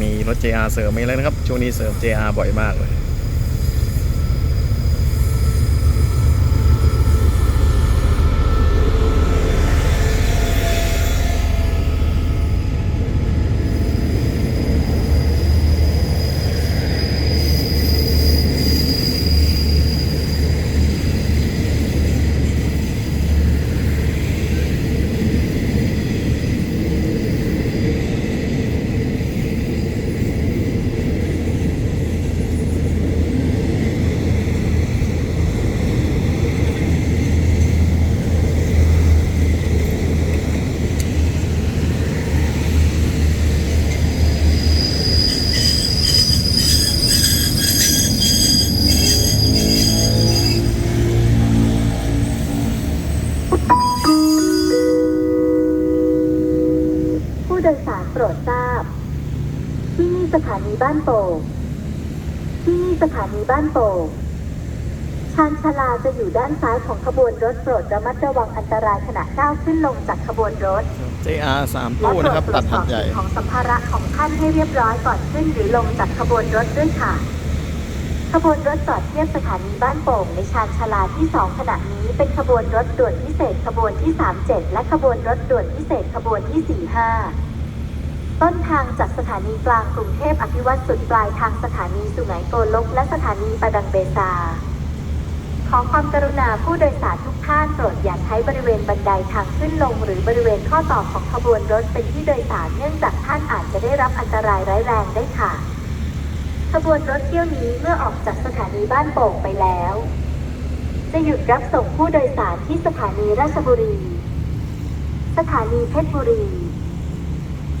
มีรถ JR เสริมมาแล้วนะครับ ช่วงนี้เสริม JR บ่อยมากเลย โดยสารโปรดทราบ ที่นี่สถานีบ้านโป่งที่นี่สถานีบ้านโป่งชานชาลาจะอยู่ด้านซ้ายของขบวนรถโปรดระมัดระวังอันตรายขณะก้าวขึ้นลงจากขบวนรถ JR 3และตู้โปรนะครับดตรตัวดจสหัอดบใหญ่สิ่งของสัมภาระของท่านให้เรียบร้อยก่อนขึ้นหรือลงจากขบวนรถด้วยค่ะ ขบวนรถจอดเทียบสถานีบ้านโป่งในชานชาลาที่ 2 ขณะนี้เป็นขบวนรถด่วนพิเศษขบวนที่ 37 และขบวนรถด่วนพิเศษขบวนที่ 45 ต้นทางจากสถานีกลางกรุงเทพอภิวัตสุดปลายทางสถานีสุไหงโกลกและสถานีประดังเบซา ขอความกรุณาผู้โดยสารทุกท่านโปรดอย่าใช้บริเวณบันไดทางขึ้นลง หรือบริเวณข้อต่อของขบวนรถเป็นที่โดยสารเนื่องจากท่านอาจจะได้รับอันตรายร้ายแรงได้ค่ะ ขบวนรถเที่ยวนี้เมื่อออกจากสถานีบ้านโป่งไปแล้ว จะหยุดรับส่งผู้โดยสารที่สถานีราชบุรี สถานีเพชรบุรี